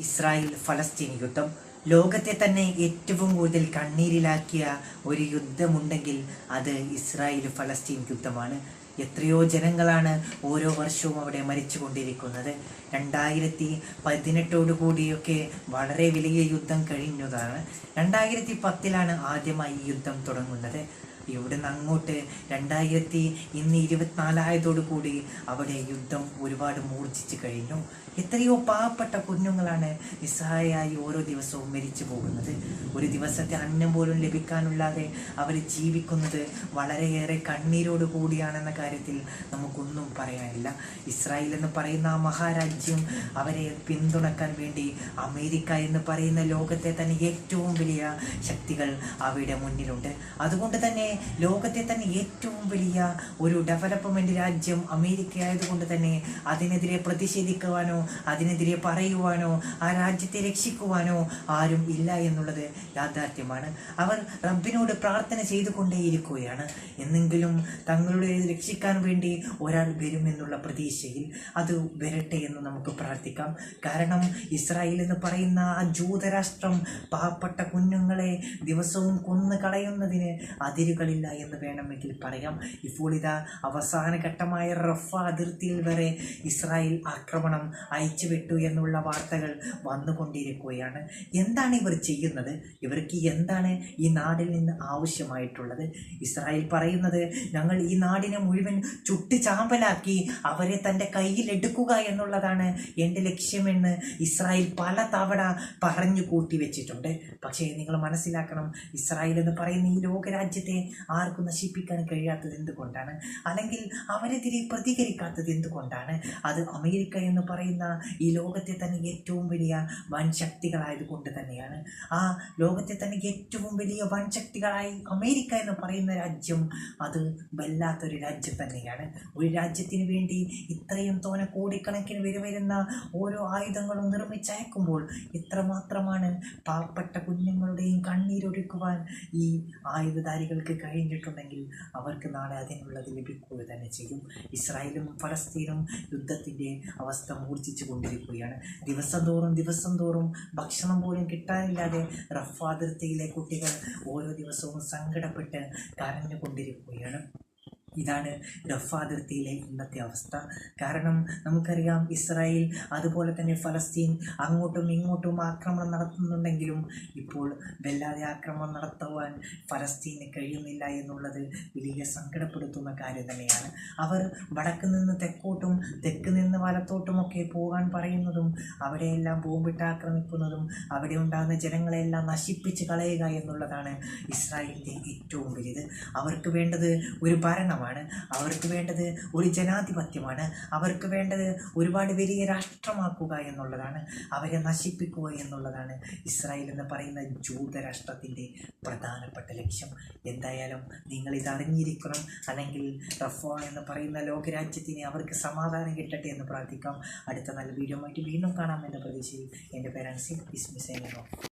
Israel ഫലസ്തീൻ യുദ്ധം ലോകത്തെ തന്നെ ഏറ്റവും കൂടുതൽ കണ്ണീരിലാക്കിയ ഒരു യുദ്ധമുണ്ടെങ്കിൽ അത് ഇസ്രായേൽ ഫലസ്തീൻ യുദ്ധമാണ്. എത്രയോ ജനങ്ങളാണ് ഓരോ വർഷവും അവിടെ മരിച്ചുകൊണ്ടിരിക്കുന്നത്. രണ്ടായിരത്തി പതിനെട്ടോടു കൂടിയൊക്കെ വളരെ വലിയ യുദ്ധം കഴിഞ്ഞതാണ്. രണ്ടായിരത്തി പത്തിലാണ് ആദ്യമായി ഈ യുദ്ധം തുടങ്ങുന്നത്. ഇവിടുന്ന് അങ്ങോട്ട്? രണ്ടായിരത്തി ഇന്ന് ഇരുപത്തിനാലായതോടു കൂടി അവിടെ യുദ്ധം ഒരുപാട് മൂർച്ഛിച്ചു കഴിഞ്ഞു. എത്രയോ പാവപ്പെട്ട കുഞ്ഞുങ്ങളാണ് നിസ്സഹായായി ഓരോ ദിവസവും മരിച്ചു പോകുന്നത്. ഒരു ദിവസത്തെ അന്നം പോലും ലഭിക്കാനുള്ളാതെ അവർ ജീവിക്കുന്നത് വളരെയേറെ കണ്ണീരോട് കൂടിയാണെന്ന കാര്യത്തിൽ നമുക്കൊന്നും പറയാനില്ല. ഇസ്രായേൽ എന്ന് പറയുന്ന ആ മഹാരാജ്യം അവരെ പിന്തുണക്കാൻ വേണ്ടി അമേരിക്ക എന്ന് പറയുന്ന ലോകത്തെ തന്നെ ഏറ്റവും വലിയ ശക്തികൾ അവയുടെ മുന്നിലുണ്ട്. അതുകൊണ്ട് തന്നെ ലോകത്തെ തന്നെ ഏറ്റവും വലിയ ഒരു ഡെവലപ്മെന്റ് രാജ്യം അമേരിക്ക ആയതുകൊണ്ട് തന്നെ അതിനെതിരെ പ്രതിഷേധിക്കുവാനോ അതിനെതിരെ പറയുവാനോ ആ രാജ്യത്തെ രക്ഷിക്കുവാനോ ആരും ഇല്ല എന്നുള്ളത് യാഥാർത്ഥ്യമാണ്. അവർ റബ്ബിനോട് പ്രാർത്ഥന ചെയ്തുകൊണ്ടേയിരിക്കുകയാണ്. എന്നെങ്കിലും തങ്ങളുടെ രക്ഷിക്കാൻ വേണ്ടി ഒരാൾ വരുമെന്നുള്ള പ്രതീക്ഷയിൽ അത് വരട്ടെ എന്ന് നമുക്ക് പ്രാർത്ഥിക്കാം. കാരണം ഇസ്രായേൽ എന്ന് പറയുന്ന ആ ജൂതരാഷ്ട്രം പാവപ്പെട്ട കുഞ്ഞുങ്ങളെ ദിവസവും കൊന്നു കളയുന്നതിന് അതിരുകളില്ല എന്ന് വേണമെങ്കിൽ പറയാം. ഇപ്പോൾ ഇതാ അവസാന ഘട്ടമായ റഫ അതിർത്തിയിൽ വരെ ഇസ്രായേൽ ആക്രമണം അയച്ചുവിട്ടു എന്നുള്ള വാർത്തകൾ വന്നുകൊണ്ടിരിക്കുകയാണ്. എന്താണ് ഇവർ ചെയ്യുന്നത്? ഇവർക്ക് എന്താണ് ഈ നാടിൽ നിന്ന് ആവശ്യമായിട്ടുള്ളത്? ഇസ്രായേൽ പറയുന്നത് ഞങ്ങൾ ഈ നാടിനെ മുഴുവൻ ചുട്ടു ചാമ്പലാക്കി അവരെ തന്റെ കയ്യിൽ എടുക്കുക എന്നുള്ളതാണ് എന്റെ ലക്ഷ്യമെന്ന് ഇസ്രായേൽ പല തവണ പറഞ്ഞു കൂട്ടി വെച്ചിട്ടുണ്ട് പക്ഷേ നിങ്ങൾ മനസ്സിലാക്കണം ഇസ്രായേൽ എന്ന് പറയുന്ന ഈ ലോകരാജ്യത്തെ ആർക്കും നശിപ്പിക്കാൻ കഴിയാത്തത് എന്തുകൊണ്ടാണ്? അല്ലെങ്കിൽ അവരെതിരെ പ്രതികരിക്കാത്തത് എന്തുകൊണ്ടാണ്? അത് അമേരിക്ക എന്ന് പറയുന്ന ഈ ലോകത്തെ തന്നെ ഏറ്റവും വലിയ വൻ ശക്തികളായതുകൊണ്ട് തന്നെയാണ്. ആ ലോകത്തെ തന്നെ ഏറ്റവും വലിയ വൻ ശക്തികളായി അമേരിക്ക എന്ന് പറയുന്ന രാജ്യം അത് വല്ലാത്തൊരു രാജ്യം തന്നെയാണ്. ഒരു രാജ്യത്തിന് വേണ്ടി ഇത്രയും തോനെ കോടിക്കണക്കിന് വരുവരുന്ന ഓരോ ആയുധങ്ങളും നിർമ്മിച്ചയക്കുമ്പോൾ എത്രമാത്രമാണ് പാവപ്പെട്ട കുഞ്ഞുങ്ങളുടെയും കണ്ണീരൊഴുക്കുവാൻ ഈ ആയുധധാരികൾക്ക് കഴിഞ്ഞിട്ടുണ്ടെങ്കിൽ അവർക്ക് നാളെ അതിനുള്ളത് ലഭിക്കുക തന്നെ ചെയ്യും. ഇസ്രായേലും ഫലസ്തീനും യുദ്ധത്തിന്റെ അവസ്ഥ മൂർച്ഛിച്ചു കൊണ്ടിരിക്കുകയാണ്. ദിവസം തോറും ദിവസം തോറും ഭക്ഷണം പോലും കിട്ടാനില്ലാതെ റഫ അതിർത്തിയിലെ കുട്ടികൾ ഓരോ ദിവസവും സങ്കടപ്പെട്ട് കരഞ്ഞുകൊണ്ടിരിക്കുകയാണ്. ഇതാണ് റഫ അതിർത്തിയിലെ ഇന്നത്തെ അവസ്ഥ. കാരണം നമുക്കറിയാം ഇസ്രായേൽ അതുപോലെ തന്നെ ഫലസ്തീൻ അങ്ങോട്ടും ഇങ്ങോട്ടും ആക്രമണം നടത്തുന്നുണ്ടെങ്കിലും ഇപ്പോൾ വല്ലാതെ ആക്രമണം നടത്തുവാൻ ഫലസ്തീന് കഴിയുന്നില്ല എന്നുള്ളത് വലിയ സങ്കടപ്പെടുത്തുന്ന കാര്യം തന്നെയാണ്. അവർ വടക്ക് നിന്ന് തെക്കോട്ടും തെക്ക് നിന്ന് വലത്തോട്ടുമൊക്കെ പോകാൻ പറയുന്നതും അവിടെയെല്ലാം ബോംബിട്ട് ആക്രമിക്കുന്നതും അവിടെ ഉണ്ടാകുന്ന ജനങ്ങളെല്ലാം നശിപ്പിച്ച് കളയുക എന്നുള്ളതാണ് ഇസ്രായേലിന്റെ ഏറ്റവും വലുത് അവർക്ക് വേണ്ടത് ഒരു ഭരണമാണ് അവർക്ക് വേണ്ടത് ഒരു ജനാധിപത്യമാണ്. അവർക്ക് വേണ്ടത് ഒരുപാട് വലിയ രാഷ്ട്രമാക്കുക എന്നുള്ളതാണ്. അവരെ നശിപ്പിക്കുക എന്നുള്ളതാണ് ഇസ്രായേൽ എന്ന് പറയുന്ന ജൂതരാഷ്ട്രത്തിന്റെ പ്രധാനപ്പെട്ട ലക്ഷ്യം. എന്തായാലും നിങ്ങൾ ഇതറിഞ്ഞിരിക്കണം അല്ലെങ്കിൽ റഫോ എന്ന് പറയുന്ന ലോകരാജ്യത്തിന് അവർക്ക് സമാധാനം കിട്ടട്ടെ എന്ന് പ്രാർത്ഥിക്കാം. അടുത്ത നല്ല വീഡിയോ ആയിട്ട് വീണ്ടും കാണാമെന്ന പ്രതീക്ഷയിൽ എന്റെ പേരൻസിൽ ഇസ്മിസൈനോ